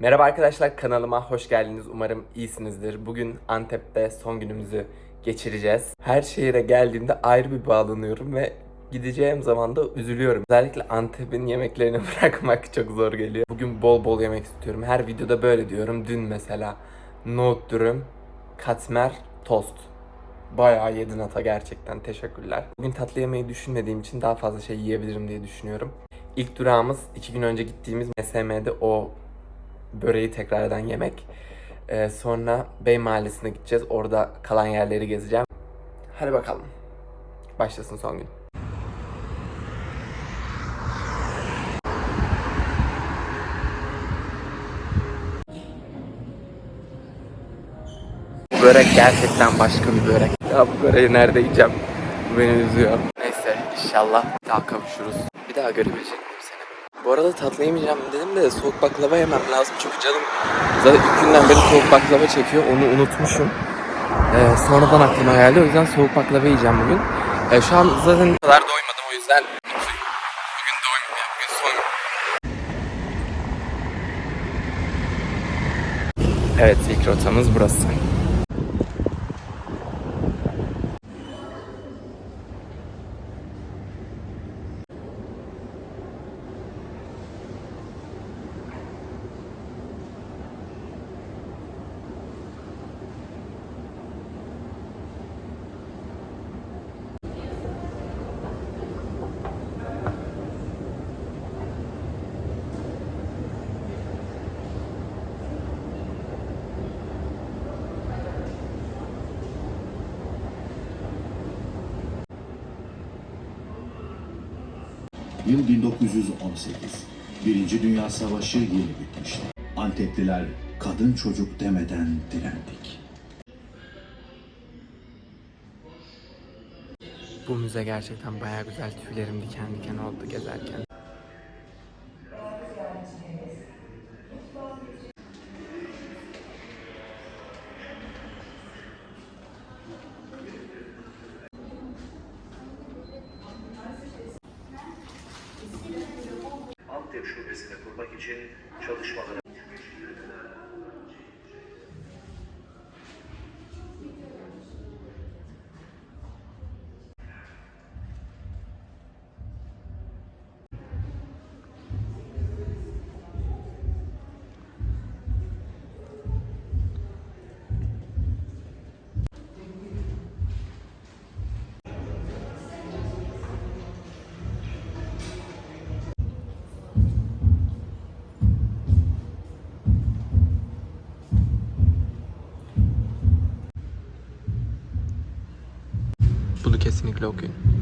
Merhaba arkadaşlar kanalıma hoş geldiniz. Umarım iyisinizdir. Bugün Antep'te son günümüzü geçireceğiz. Her şehire geldiğimde ayrı bir bağlanıyorum ve gideceğim zaman da üzülüyorum. Özellikle Antep'in yemeklerini bırakmak çok zor geliyor. Bugün bol bol yemek istiyorum. Her videoda böyle diyorum. Dün mesela nohut dürüm, katmer, tost. Bayağı yedin ata gerçekten teşekkürler. Bugün tatlı yemeyi düşünmediğim için daha fazla şey yiyebilirim diye düşünüyorum. İlk durağımız iki gün önce gittiğimiz MSM'de o böreği tekrardan yemek. Ee, sonra Bey Mahallesi'ne gideceğiz. Orada kalan yerleri gezeceğim. Hadi bakalım. Başlasın son gün. Börek gerçekten başka bir börek. Ya bu böreği nerede yiyeceğim? Bu beni üzüyor. Neyse inşallah daha kavuşuruz. Bir daha görebilecek? Bu arada tatlı yemeyeceğim dedim de soğuk baklava yemem lazım çünkü canım zaten ilk günden beri soğuk baklava çekiyor onu unutmuşum. Ee, sonradan aklıma geldi o yüzden soğuk baklava yiyeceğim bugün. Ee, şu an zaten kadar doymadım o yüzden bugün doymayayım bugün son. Evet ilk rotamız burası. Yıl 1918. Birinci Dünya Savaşı yeni bitmişti. Antepliler kadın çocuk demeden direndik. Bu müze gerçekten bayağı güzel. Tüylerim diken diken oldu gezerken. Şubesini kurmak için çalışmaları Bunu kesinlikle okuyun.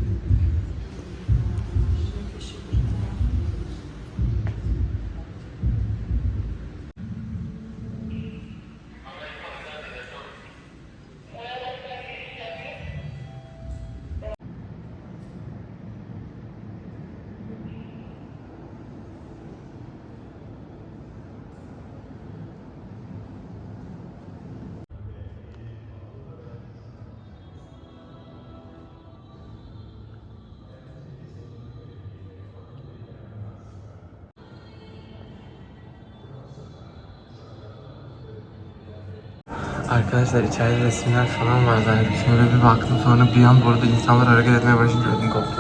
Arkadaşlar içeride resimler falan var zaten. Şöyle bir baktım sonra bir an burada insanlar hareket etmeye başlayınca ödüm koptu.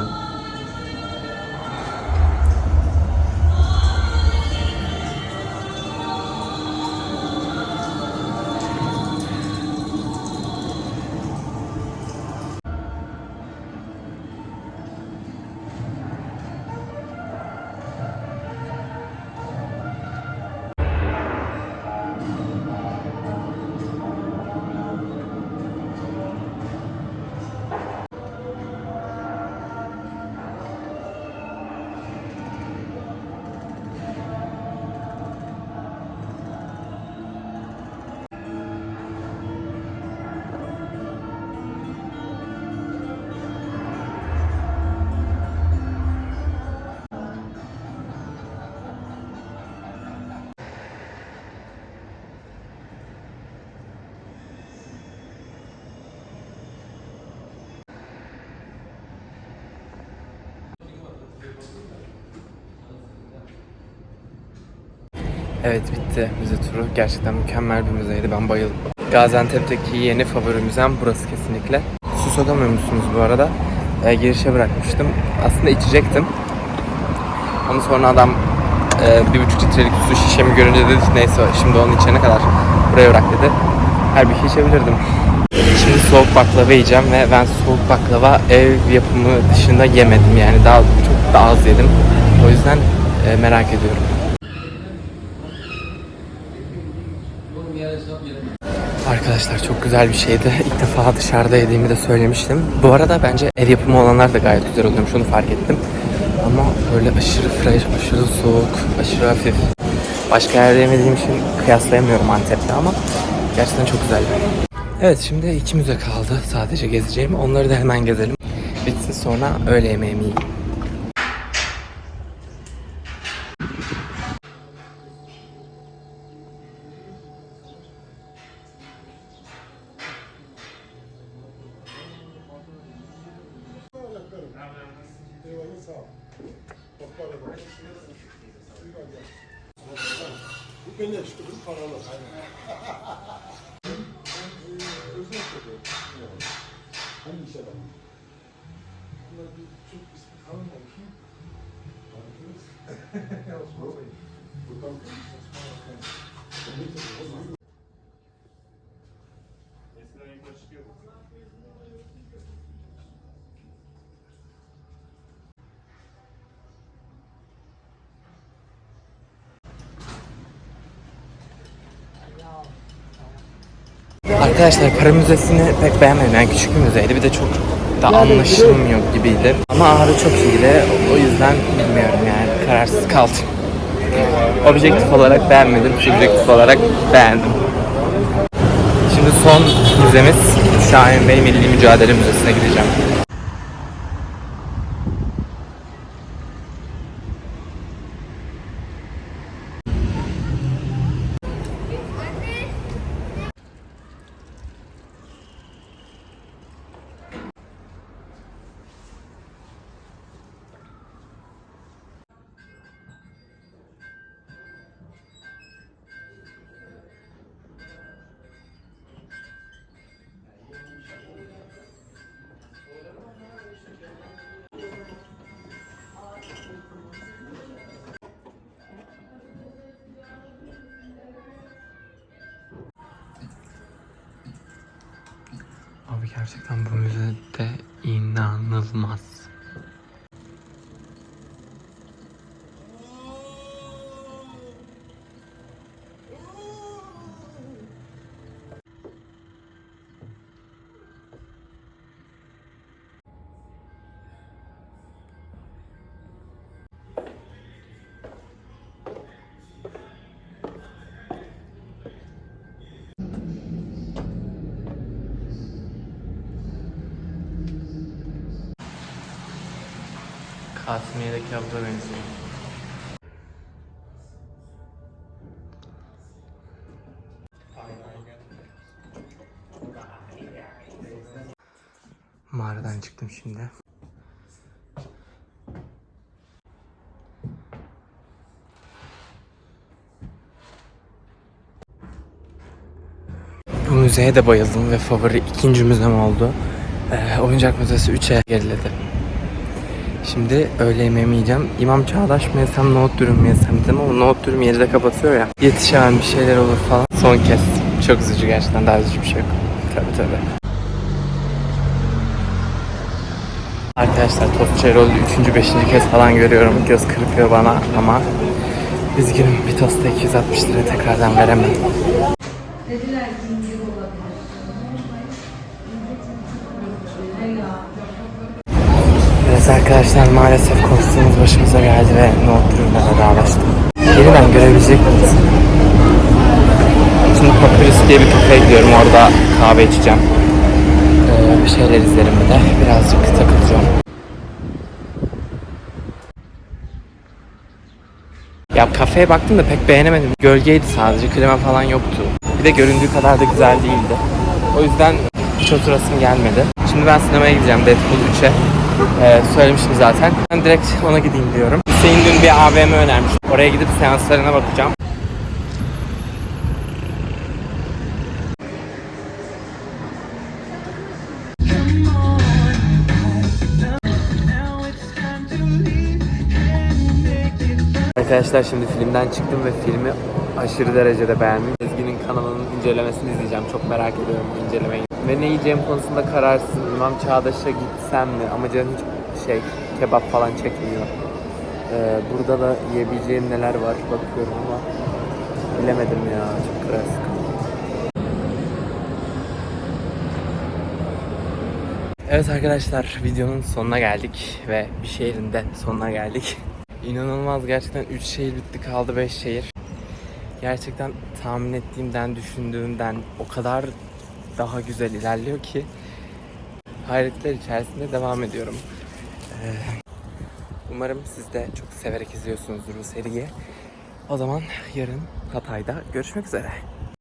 Evet bitti müze turu. Gerçekten mükemmel bir müzeydi. Ben bayıldım. Gaziantep'teki yeni favori müzem burası kesinlikle. Su sokamıyor musunuz bu arada? Ee, girişe bırakmıştım. Aslında içecektim. Ama sonra adam e, bir buçuk litrelik su şişemi görünce dedi ki neyse şimdi onun içene kadar buraya bırak dedi. Halbuki içebilirdim. Şimdi soğuk baklava yiyeceğim ve ben soğuk baklava ev yapımı dışında yemedim yani daha çok da az yedim. O yüzden e, merak ediyorum. Arkadaşlar çok güzel bir şeydi. İlk defa dışarıda yediğimi de söylemiştim. Bu arada bence ev yapımı olanlar da gayet güzel oluyormuş. Onu fark ettim. Ama böyle aşırı fresh, aşırı soğuk, aşırı hafif. Başka yerde yemediğim için kıyaslayamıyorum Antep'te ama gerçekten çok güzel. Evet şimdi iki müze kaldı sadece gezeceğim. Onları da hemen gezelim. Bitsin sonra öğle yemeğimi yiyeyim. güneş gibi paralı. Hangi iş adamı? Bunlar bir Türk ismi kalmamış. Osman Bey. Buradan Osman Bey. Eskiden yukarı çıkıyor. Arkadaşlar para müzesini pek beğenmedim. Yani küçük bir müzeydi. Bir de çok da anlaşılmıyor gibiydi. Ama abi çok iyiydi. O yüzden bilmiyorum yani. Kararsız kaldım. Objektif olarak beğenmedim. Subjektif olarak beğendim. Şimdi son müzemiz Şahin Bey Milli Mücadele Müzesi'ne gideceğim. Abi gerçekten bu müzede inanılmaz. Kasmiye'deki abla benziyor. Mağaradan çıktım şimdi. Bu müzeye de bayıldım ve favori ikinci müzem oldu. Ee, oyuncak müzesi 3'e geriledi. Şimdi öğle yemeğimi yiyeceğim. İmam Çağdaş mı yesem, nohut dürüm mü yesem dedim ama nohut dürüm yeri de kapatıyor ya. Yetişemem bir şeyler olur falan. Son kez. Çok üzücü gerçekten. Daha üzücü bir şey yok. Tabii tabii. Arkadaşlar tost rolü 3. 5. kez falan görüyorum. Göz kırpıyor bana ama üzgünüm bir tosta 260 lira tekrardan veremem. Dediler ki olabilir. Evet arkadaşlar maalesef korktuğumuz başımıza geldi ve nohut dürümle vedalaştık. Yeniden görebilecek miyiz? Şimdi Papyrus diye bir kafeye gidiyorum. Orada kahve içeceğim. Ee, bir şeyler izlerim bir de. Birazcık takılacağım. Ya kafeye baktım da pek beğenemedim. Gölgeydi sadece. Klima falan yoktu. Bir de göründüğü kadar da güzel değildi. O yüzden hiç oturasım gelmedi. Şimdi ben sinemaya gideceğim Deadpool 3'e. Ee, söylemiştim zaten. Ben direkt ona gideyim diyorum. Hüseyin dün bir AVM önermiş. Oraya gidip seanslarına bakacağım. Arkadaşlar şimdi filmden çıktım ve filmi aşırı derecede beğendim. Ezgi'nin kanalının incelemesini izleyeceğim. Çok merak ediyorum incelemeyi. Ve ne yiyeceğim konusunda kararsızım. İmam Çağdaş'a gitsem mi? Ama canım hiç şey kebap falan çekmiyor. Ee, burada da yiyebileceğim neler var bakıyorum ama bilemedim ya. Çok kararsız Evet arkadaşlar videonun sonuna geldik ve bir şehrin de sonuna geldik. İnanılmaz gerçekten 3 şehir bitti kaldı 5 şehir. Gerçekten tahmin ettiğimden düşündüğümden o kadar daha güzel ilerliyor ki hayretler içerisinde devam ediyorum. Ee, umarım siz de çok severek izliyorsunuzdur bu seriyi. O zaman yarın Hatay'da görüşmek üzere.